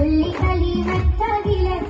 كل كلمة ثقيلة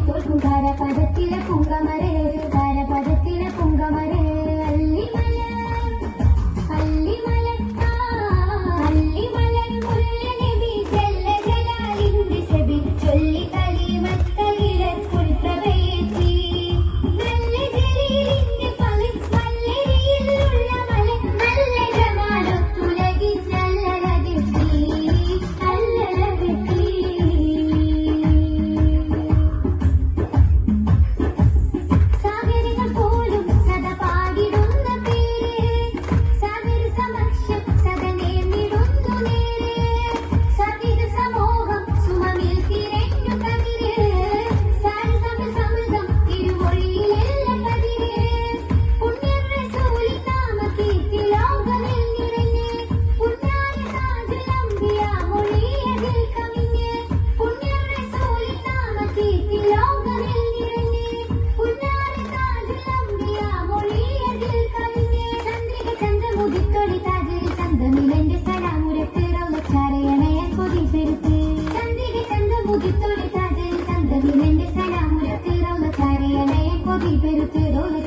തോൽക്കും കാരപദത്തിലെ പൂങ്കമരേ പദത്തിലെ പൂങ്കമരേ மலையலே பொதில் பெருத்திருளை